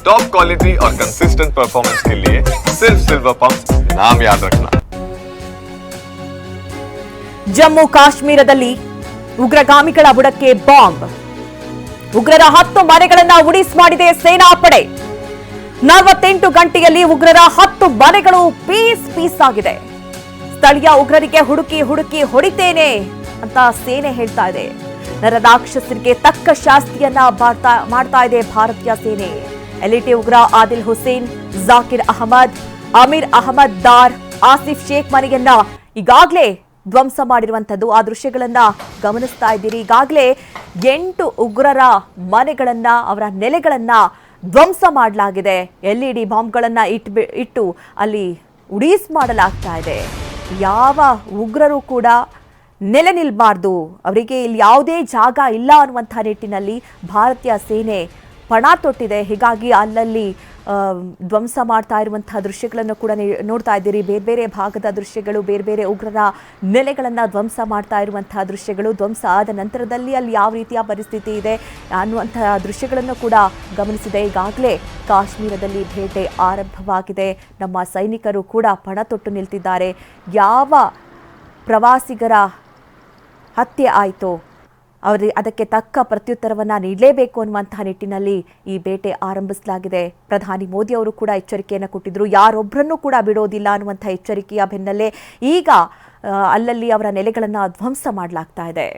Top quality और consistent performance के लिए सिर्फ सिल्वर पंप नाम याद रखना ಜಮ್ಮು ಕಾಶ್ಮೀರದಲ್ಲಿ ಉಗ್ರಗಾಮಿಗಳ ಬುಡಕ್ಕೆ ಬಾಂಬ್ ಉಗ್ರರ ಹತ್ತು ಮನೆಗಳನ್ನ ಉಡಿಸ್ ಮಾಡಿದೆ ಸೇನಾಪಡೆ ನಲವತ್ತೆಂಟು ಗಂಟೆಯಲ್ಲಿ ಉಗ್ರರ ಹತ್ತು ಮನೆಗಳು ಪೀಸ್ ಪೀಸ್ ಆಗಿದೆ ಸ್ಥಳೀಯ ಉಗ್ರರಿಗೆ ಹುಡುಕಿ ಹುಡುಕಿ ಹೊಡಿತೇನೆ ಅಂತ ಸೇನೆ ಹೇಳ್ತಾ ಇದೆ ನರರಾಕ್ಷಸರಿಗೆ ತಕ್ಕ ಶಾಸ್ತಿಯನ್ನ ಮಾಡ್ತಾ ಮಾಡ್ತಾ ಇದೆ ಭಾರತೀಯ ಸೇನೆ ಎಲ್ಇಟಿ ಉಗ್ರ ಆದಿಲ್ ಹುಸೇನ್, ಜಾಕಿರ್ ಅಹಮದ್, ಅಮೀರ್ ಅಹಮದ್ ದಾರ್, ಆಸಿಫ್ ಶೇಖ್ ಮನೆಯನ್ನ ಈಗಾಗಲೇ ಧ್ವಂಸ ಮಾಡಿರುವಂತದ್ದು ಆ ದೃಶ್ಯಗಳನ್ನ ಗಮನಿಸ್ತಾ ಇದ್ದೀರಿ. ಈಗಾಗಲೇ ಎಂಟು ಉಗ್ರರ ಮನೆಗಳನ್ನ, ಅವರ ನೆಲೆಗಳನ್ನ ಧ್ವಂಸ ಮಾಡಲಾಗಿದೆ. ಎಲ್ ಇ ಡಿ ಬಾಂಬ್ಗಳನ್ನ ಇಟ್ಟು ಇಟ್ಟು ಅಲ್ಲಿ ಉಡೀಸ್ ಮಾಡಲಾಗ್ತಾ ಇದೆ. ಯಾವ ಉಗ್ರರು ಕೂಡ ನೆಲೆ ನಿಲ್ಬಾರ್ದು. ಅವರಿಗೆ ಇಲ್ಲಿ ಯಾವುದೇ ಜಾಗ ಇಲ್ಲ ಅನ್ನುವಂಥ ನಿಟ್ಟಿನಲ್ಲಿ ಭಾರತೀಯ ಸೇನೆ ಪಣ ತೊಟ್ಟಿದೆ. ಹೀಗಾಗಿ ಅಲ್ಲಲ್ಲಿ ಧ್ವಂಸ ಮಾಡ್ತಾ ಇರುವಂತಹ ದೃಶ್ಯಗಳನ್ನು ಕೂಡ ನೋಡ್ತಾ ಇದ್ದೀರಿ. ಬೇರೆ ಬೇರೆ ಭಾಗದ ದೃಶ್ಯಗಳು, ಬೇರೆ ಬೇರೆ ಉಗ್ರರ ನೆಲೆಗಳನ್ನು ಧ್ವಂಸ ಮಾಡ್ತಾ ಇರುವಂತಹ ದೃಶ್ಯಗಳು. ಧ್ವಂಸ ಆದ ನಂತರದಲ್ಲಿ ಅಲ್ಲಿ ಯಾವ ರೀತಿಯ ಪರಿಸ್ಥಿತಿ ಇದೆ ಅನ್ನುವಂತಹ ದೃಶ್ಯಗಳನ್ನು ಕೂಡ ಗಮನಿಸಿದೆ. ಈಗಾಗಲೇ ಕಾಶ್ಮೀರದಲ್ಲಿ ಬೇಟೆ ಆರಂಭವಾಗಿದೆ. ನಮ್ಮ ಸೈನಿಕರು ಕೂಡ ಪಣ ತೊಟ್ಟು ನಿಲ್ತಿದ್ದಾರೆ. ಯಾವ ಪ್ರವಾಸಿಗರ ಹತ್ಯೆ ಆಯಿತು ಅವರಿಗೆ ಅದಕ್ಕೆ ತಕ್ಕ ಪ್ರತ್ಯುತ್ತರವನ್ನು ನೀಡಲೇಬೇಕು ಅನ್ನುವಂತಹ ನಿಟ್ಟಿನಲ್ಲಿ ಈ ಬೇಟೆ ಆರಂಭಿಸಲಾಗಿದೆ. ಪ್ರಧಾನಿ ಮೋದಿ ಅವರು ಕೂಡ ಎಚ್ಚರಿಕೆಯನ್ನು ಕೊಟ್ಟಿದ್ದರು ಯಾರೊಬ್ಬರನ್ನೂ ಕೂಡ ಬಿಡೋದಿಲ್ಲ ಅನ್ನುವಂಥ ಎಚ್ಚರಿಕೆಯ ಬೆನ್ನಲ್ಲೇ ಈಗ ಅಲ್ಲಲ್ಲಿ ಅವರ ನೆಲೆಗಳನ್ನು ಧ್ವಂಸ ಮಾಡಲಾಗ್ತಾ ಇದೆ.